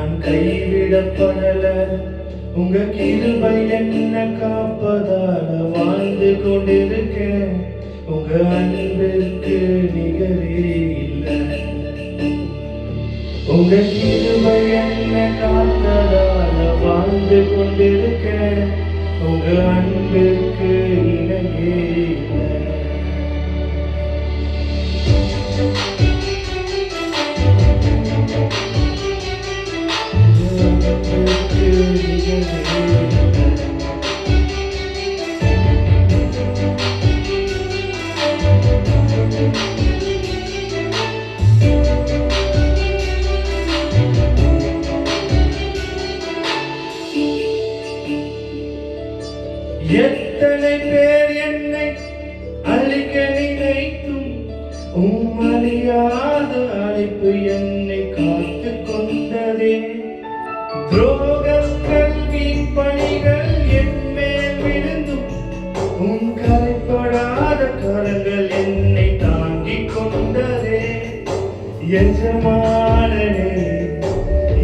நான் கைவிடப்படல உங்க கிருபை என்ன காப்பதால வாழ்ந்து கொண்டிருக்கேன். உங்க அன்பிற்கு நிகரே இல்லை. உங்க கிருபை என்ன காத்ததால வாழ்ந்து கொண்டிருக்கேன். உங்க அன்பிற்கு இணையே எத்தனை பேர் என்னை அழிக்க நினைத்தும் உம்மறியாத அழைப்பு என்னை காத்து கொண்டதே. துரோக எஜமானனே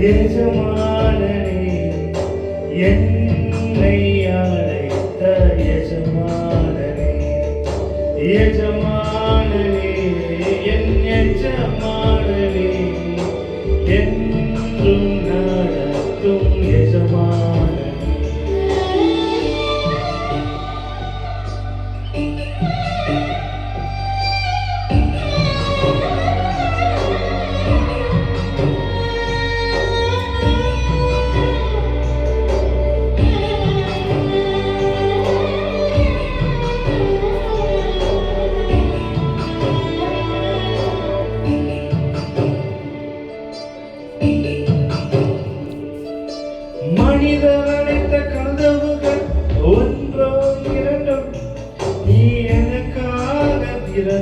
எஜமானனே என்னை அழைத்த எஜமானனே எஜமானனே.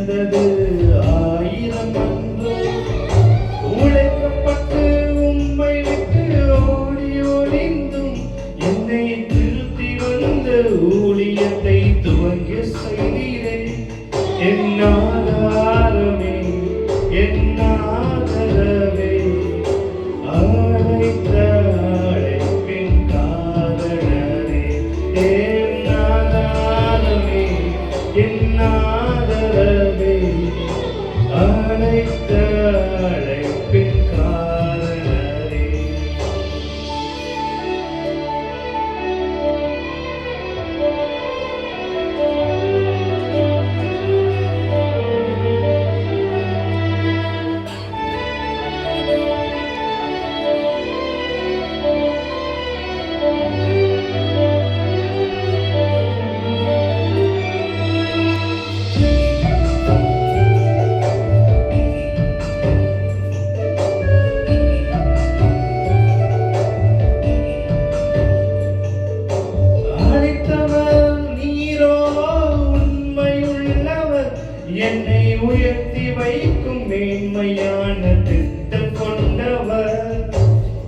திறந்தது ஆயிரம் அன்றோ உழைக்கப்பட்டு உம்மை விட்டு ஓடி ஒளிந்தும் என்னை திருத்தி வந்த ஊழியத்தை துவங்க செய்தீரே என்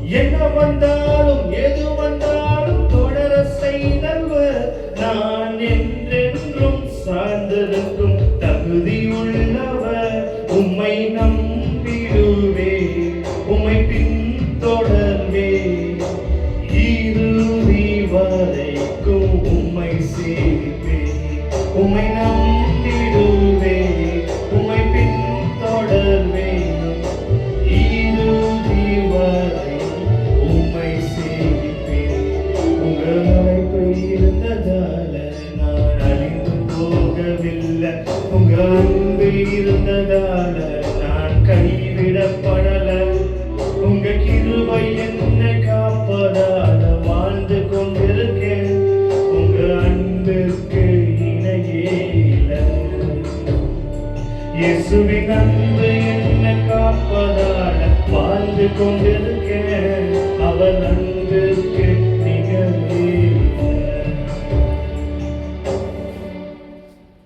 என்ன வந்தாலும் எது வந்தாலும் தொடர செய்தவர் நான் என்றென்றும் சார்ந்திருக்கும் தகுதியுள்ளவர் உம்மை நம்பிடுவே உம்மை பின்தொடர்வே. இறுதி வரைக்கும் உம்மை சேவிப்பே உம்மை நான் உங்க அன்பு இருந்ததால நான் கைவிடப்படல. உங்க கிருபை என்னை காப்பதால வாழ்ந்து கொண்டிருக்கேன். உங்க அன்பிற்கு இணையே இயேசுவின் அன்பு காப்பதால வாழ்ந்து கொண்டிருக்கேன். அவர் அன்பு